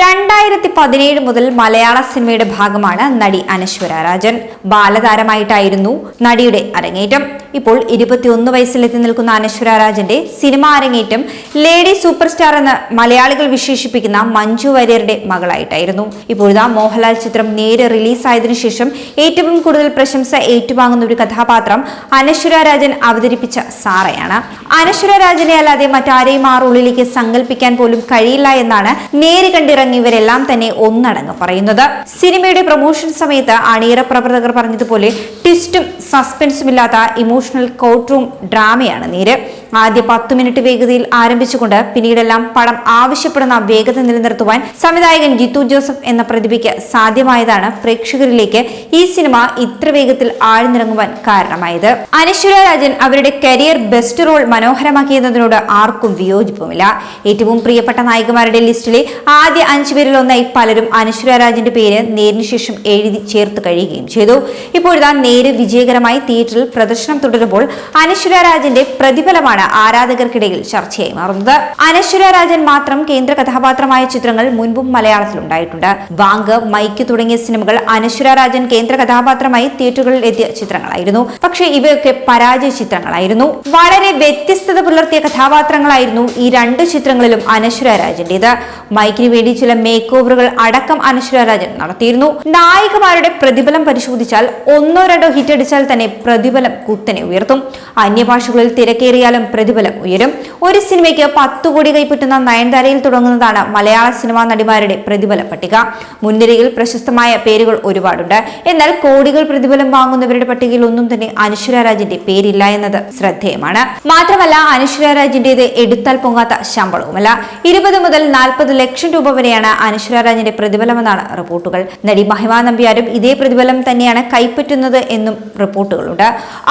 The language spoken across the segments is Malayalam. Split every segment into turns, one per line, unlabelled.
രണ്ടായിരത്തി പതിനേഴ് മുതൽ മലയാള സിനിമയുടെ ഭാഗമാണ് നടി അനശ്വര രാജൻ. ബാലതാരമായിട്ടായിരുന്നു നടിയുടെ അരങ്ങേറ്റം. ഇപ്പോൾ ഇരുപത്തിയൊന്ന് വയസ്സിലെത്തി നിൽക്കുന്ന അനശ്വര രാജന്റെ സിനിമ അരങ്ങേറ്റം ലേഡി സൂപ്പർ സ്റ്റാർ എന്ന് മലയാളികൾ വിശേഷിപ്പിക്കുന്ന മഞ്ജു വാര്യരുടെ മകളായിട്ടായിരുന്നു. ഇപ്പോഴിതാ മോഹൻലാൽ ചിത്രം നേരെ റിലീസായതിനു ശേഷം ഏറ്റവും കൂടുതൽ പ്രശംസ ഏറ്റുവാങ്ങുന്ന ഒരു കഥാപാത്രം അനശ്വര രാജൻ അവതരിപ്പിച്ച സാറയാണ്. അനശ്വര രാജനെ അല്ലാതെ മറ്റാരെയും ആ റോളിലേക്ക് സങ്കല്പിക്കാൻ പോലും കഴിയില്ല എന്നാണ് നേര് കണ്ടിറങ്ങിയവരെല്ലാം തന്നെ ഒന്നടങ്ങ് പറയുന്നത്. സിനിമയുടെ പ്രൊമോഷൻ സമയത്ത് അണിയറ പ്രവർത്തകർ പറഞ്ഞതുപോലെ ട്വിസ്റ്റും സസ്പെൻസും ഇല്ലാത്ത ഇമോഷണൽ കോർട്ട് റൂം ഡ്രാമയാണ് നീര്. ആദ്യ പത്ത് മിനിറ്റ് വേഗതയിൽ ആരംഭിച്ചുകൊണ്ട് പിന്നീടെല്ലാം പടം ആവശ്യപ്പെടുന്ന വേഗത നിലനിർത്തുവാൻ സംവിധായകൻ ജിത്തു ജോസഫ് എന്ന പ്രതിഭയ്ക്ക് സാധ്യമായതാണ് പ്രേക്ഷകരിലേക്ക് ഈ സിനിമ ഇത്ര വേഗത്തിൽ ആഴ്ന്നിറങ്ങുവാൻ കാരണമായത്. അനശ്വര രാജൻ അവരുടെ കരിയർ ബെസ്റ്റ് റോൾ മനോഹരമാക്കിയതിനോട് ആർക്കും വിയോജിപ്പുമില്ല. ഏറ്റവും പ്രിയപ്പെട്ട നായികമാരുടെ ലിസ്റ്റിലെ ആദ്യ അഞ്ചു പേരിൽ ഒന്നായി പലരും അനശ്വര രാജന്റെ പേര് നേരിന് ശേഷം എഴുതി ചേർത്ത് കഴിയുകയും ചെയ്തു. ഇപ്പോഴിതാ നേര് വിജയകരമായി തിയേറ്ററിൽ പ്രദർശനം തുടരുമ്പോൾ അനശ്വര രാജന്റെ പ്രതിഫലമാണ് ആരാധകർക്കിടയിൽ ചർച്ചയായി മാറുന്നത്. അനശ്വര രാജൻ മാത്രം കേന്ദ്ര കഥാപാത്രമായ ചിത്രങ്ങൾ മുൻപും മലയാളത്തിൽ ഉണ്ടായിട്ടുണ്ട്. വാങ്ക് മൈക്ക് തുടങ്ങിയ സിനിമകൾ അനശ്വര രാജൻ കേന്ദ്ര കഥാപാത്രമായി തിയേറ്ററുകളിൽ എത്തിയ ചിത്രങ്ങളായിരുന്നു. പക്ഷേ ഇവയൊക്കെ പരാജയ ചിത്രങ്ങളായിരുന്നു. വളരെ വ്യത്യസ്തത പുലർത്തിയ കഥാപാത്രങ്ങളായിരുന്നു ഈ രണ്ട് ചിത്രങ്ങളിലും അനശ്വര രാജന്റേത്. മൈക്കിന് വേണ്ടി ചില മേക്ക് ഓവറുകൾ അടക്കം അനശ്വര രാജൻ നടത്തിയിരുന്നു. നായികമാരുടെ പ്രതിഫലം പരിശോധിച്ചാൽ ഒന്നോ രണ്ടോ ഹിറ്റ് അടിച്ചാൽ തന്നെ പ്രതിഫലം കുത്തനെ ഉയർത്തും. അന്യഭാഷകളിൽ തിരക്കേറിയാലും പ്രതിഫലം ഉയരും. ഒരു സിനിമയ്ക്ക് പത്തു കോടി കൈപ്പറ്റുന്ന നയൻതാരയിൽ തുടങ്ങുന്നതാണ് മലയാള സിനിമാ നടിമാരുടെ പ്രതിഫല പട്ടിക. മുൻനിരയിൽ പ്രശസ്തമായ പേരുകൾ ഒരുപാടുണ്ട്. എന്നാൽ കോടികൾ പ്രതിഫലം വാങ്ങുന്നവരുടെ പട്ടികയിൽ ഒന്നും തന്നെ അനുശ്വര രാജിന്റെ പേരില്ല എന്നത് ശ്രദ്ധേയമാണ്. മാത്രമല്ല അനുശ്വര രാജിന്റേത് എടുത്താൽ പൊങ്ങാത്ത ശമ്പളവുമല്ല. ഇരുപത് മുതൽ നാൽപ്പത് ലക്ഷം രൂപ വരെയാണ് അനുശ്വര രാജിന്റെ പ്രതിഫലമെന്നാണ് റിപ്പോർട്ടുകൾ. നടി മഹിമ നമ്പ്യാരും ഇതേ പ്രതിഫലം തന്നെയാണ് കൈപ്പറ്റുന്നത് എന്നും റിപ്പോർട്ടുകളുണ്ട്.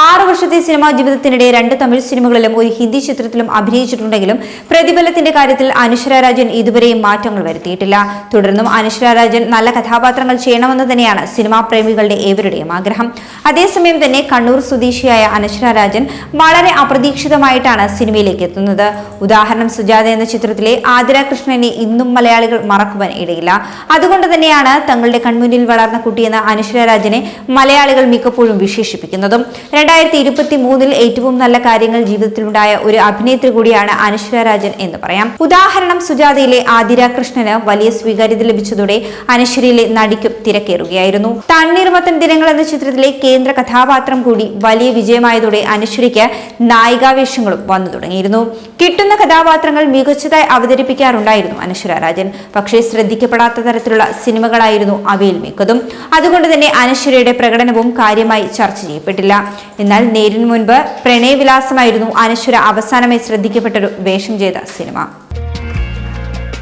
ആറു വർഷത്തെ സിനിമാ ജീവിതത്തിനിടെ രണ്ട് തമിഴ് സിനിമകളിലും ഒരു ഹിന്ദി ചിത്രത്തിലും അഭിനയിച്ചിട്ടുണ്ടെങ്കിലും പ്രതിഫലത്തിന്റെ കാര്യത്തിൽ അനുശ്വര രാജൻ ഇതുവരെയും മാറ്റങ്ങൾ വരുത്തിയിട്ടില്ല. തുടർന്നും അനുശ്വര രാജൻ നല്ല കഥാപാത്രങ്ങൾ ചെയ്യണമെന്ന് തന്നെയാണ് സിനിമാ പ്രേമികളുടെ ഏവരുടെയും ആഗ്രഹം. അതേസമയം തന്നെ കണ്ണൂർ സ്വദേശിയായ അനുശ്വര രാജൻ വളരെ അപ്രതീക്ഷിതമായിട്ടാണ് സിനിമയിലേക്ക് എത്തുന്നത്. ഉദാഹരണം സുജാത എന്ന ചിത്രത്തിലെ ആതിര കൃഷ്ണനെ ഇന്നും മലയാളികൾ മറക്കുവാൻ ഇടയില്ല. അതുകൊണ്ട് തന്നെയാണ് തങ്ങളുടെ കൺമുന്നിൽ വളർന്ന കുട്ടിയെന്ന അനുശ്വര രാജനെ മലയാളികൾ മിക്കപ്പോഴും വിശേഷിപ്പിക്കുന്നതും. രണ്ടായിരത്തി ഇരുപത്തി മൂന്നിൽ ഏറ്റവും നല്ല കാര്യങ്ങൾ ജീവിതത്തിലുണ്ടായ ഒരു അഭിനേത്രി കൂടിയാണ് അനശ്വര രാജൻ എന്ന് പറയാം. ഉദാഹരണം സുജാതയിലെ ആതിര കൃഷ്ണന് വലിയ സ്വീകാര്യത ലഭിച്ചതോടെ അനശ്വരയിലെ നടിക്കും തിരക്കേറുകയായിരുന്നു. തണ്ണീർമത്തൻ ദിനങ്ങൾ എന്ന ചിത്രത്തിലെ കേന്ദ്ര കഥാപാത്രം കൂടി വലിയ വിജയമായതോടെ അനശ്വരയ്ക്ക് നായികാവേഷങ്ങളും വന്നു തുടങ്ങിയിരുന്നു. കിട്ടുന്ന കഥാപാത്രങ്ങൾ മികച്ചതായി അവതരിപ്പിക്കാറുണ്ടായിരുന്നു അനശ്വര രാജൻ. പക്ഷേ ശ്രദ്ധിക്കപ്പെടാത്ത തരത്തിലുള്ള സിനിമകളായിരുന്നു അവയിൽ മിക്കതും. അതുകൊണ്ട് തന്നെ അനശ്വരയുടെ പ്രകടനവും കാര്യമായി ചർച്ച ചെയ്യപ്പെട്ടില്ല. എന്നാൽ നേരിന് മുൻപ് പ്രണയവിലാസമായിരുന്നു അനശ്വര അവസാനമായി ശ്രദ്ധിക്കപ്പെട്ടൊരു വേഷം ചെയ്ത സിനിമ.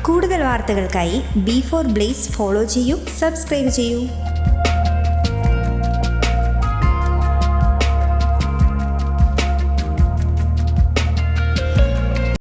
കൂടുതൽ വാർത്തകൾക്കായി ബി ഫോർ ബ്ലേസ് ഫോളോ ചെയ്യൂ സബ്സ്ക്രൈബ് ചെയ്യൂ.